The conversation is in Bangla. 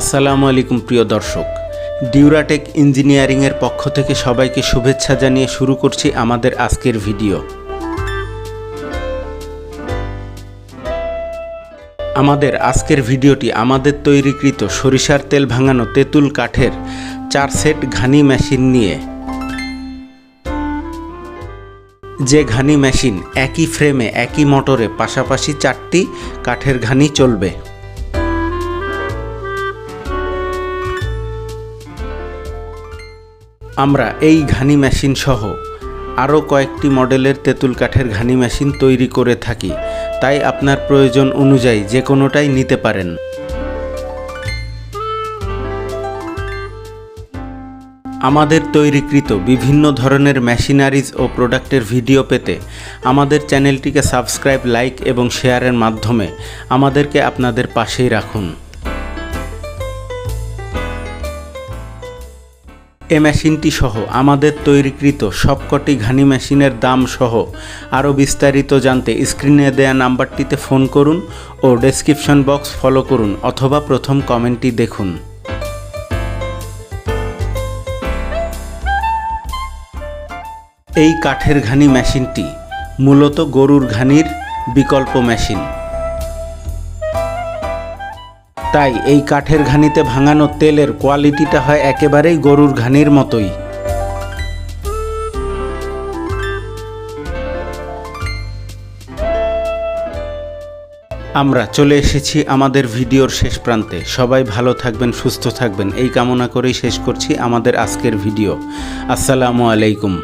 আসসালামু আলাইকুম প্রিয় দর্শক। ডিউরাটেক ইঞ্জিনিয়ারিংয়ের পক্ষ থেকে সবাইকে শুভেচ্ছা জানিয়ে শুরু করছি আমাদের আজকের ভিডিও। আমাদের আজকের ভিডিওটি আমাদের তৈরিকৃত সরিষার তেল ভাঙানো তেঁতুল কাঠের চার সেট ঘানি মেশিন নিয়ে। যে ঘানি মেশিন একই ফ্রেমে, একই মোটরে পাশাপাশি চারটি কাঠের ঘানি চলবে। আমরা এই ঘানি মেশিন সহ আরও কয়েকটি মডেলের তেঁতুল কাঠের ঘানি মেশিন তৈরি করে থাকি। তাই আপনার প্রয়োজন অনুযায়ী যে কোনোটাই নিতে পারেন। আমাদের তৈরিকৃত বিভিন্ন ধরনের মেশিনারিজ ও প্রোডাক্টের ভিডিও পেতে আমাদের চ্যানেলটিকে সাবস্ক্রাইব, লাইক এবং শেয়ারের মাধ্যমে আমাদেরকে আপনাদের পাশেই রাখুন। এ মেশিনটি সহ আমাদের তৈরিকৃত সবকটি ঘানি মেশিনের দাম সহ আরও বিস্তারিত জানতে স্ক্রিনে দেয়া নাম্বারটিতে ফোন করুন ও ডেসক্রিপশন বক্স ফলো করুন অথবা প্রথম কমেন্টটি দেখুন। এই কাঠের ঘানি মেশিনটি মূলত গরুর ঘানির বিকল্প মেশিন। তাই এই কাঠের ঘানিতে ভাঙানো তেলের কোয়ালিটিটা হয় একেবারেই গরুর ঘানির মতোই। আমরা চলে এসেছি আমাদের ভিডিওর শেষ প্রান্তে। সবাই ভালো থাকবেন, সুস্থ থাকবেন। এই কামনা করেই শেষ করছি আমাদের আজকের ভিডিও। আসসালামু আলাইকুম।